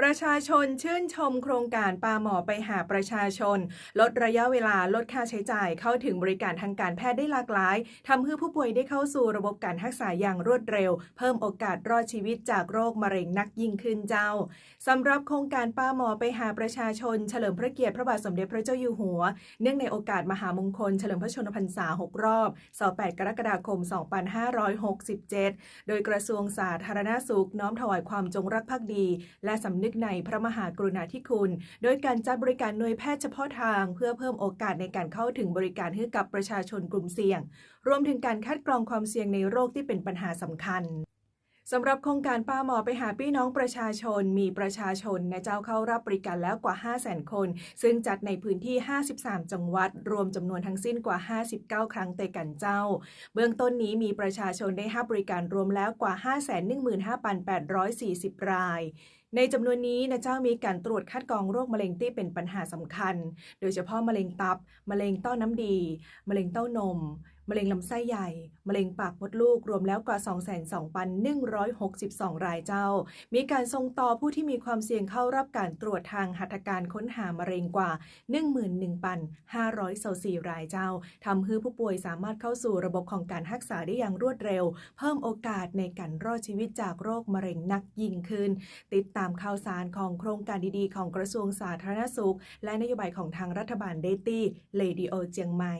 ประชาชนชื่นชมโครงการปาหมอไปหาประชาชน ลดระยะเวลาลดค่าใช้จ่ายเข้าถึงบริการทางการแพทย์ได้หลากหลายทำให้ผู้ป่วยได้เข้าสู่ระบบการรักษาอย่างรวดเร็ว เพิ่มโอกาสรอดชีวิตจากโรคมะเร็งนักยิ่งขึ้นเจ้าสำหรับโครงการปาหมอไปหาประชาชน เฉลิมพระเกียรติพระบาทสมเด็จพระเจ้าอยู่หัว เนื่องในโอกาสมหามงคลเฉลิมพระชนมพรรษา 6 รอบ28กรกฎาคม 2567 โดยกระทรวงสาธารณสุขน้อมถวายความจงรักภักดี และสำนึกในพระมหากรุณาธิคุณ โดยการจัดบริการหน่วยแพทย์เฉพาะทาง เพื่อเพิ่มโอกาสในการเข้าถึงบริการให้กับประชาชนกลุ่มเสี่ยง รวมถึงการคัดกรองความเสี่ยงในโรคที่เป็นปัญหาสำคัญ สำหรับโครงการป้าหมอไปหาพี่น้องประชาชน มีประชาชนนะเจ้าเข้ารับบริการแล้วกว่า 5 0 0 0 0 0 คน ซึ่งจัดในพื้นที่ 53 จังหวัด รวมจำนวนทั้งสิ้นกว่า 59 ครั้งเตกันเจ้า เบื้องต้นนี้มีประชาชนได้รับบริการรวมแล้วกว่า 515,840 รายในจำนวนนี้นะเจ้ามีการตรวจคัดกรองโรคมะเร็งที่เป็นปัญหาสำคัญ โดยเฉพาะมะเร็งตับ มะเร็งเต้านำดี มะเร็งเต้านม มะเร็งลำไส้ใหญ่ มะเร็งปากมดลูกรวมแล้วกว่า 22,162 รายเจ้า มีการส่งต่อผู้ที่มีความเสี่ยงเข้ารับการตรวจทางหัตถการค้นหามะเร็งกว่า 11,524รายเจ้าทำให้ผู้ป่วยสามารถเข้าสู่ระบบของการรักษาได้อย่างรวดเร็ว เพิ่มโอกาสในการรอดชีวิตจากโรคมะเร็งนักยิ่งขึ้น ติดตามข่าวสารของโครงการดีๆ ของกระทรวงสาธารณสุข และนโยบายของทางรัฐบาลได้ที่เลดีโอเจียงใหม่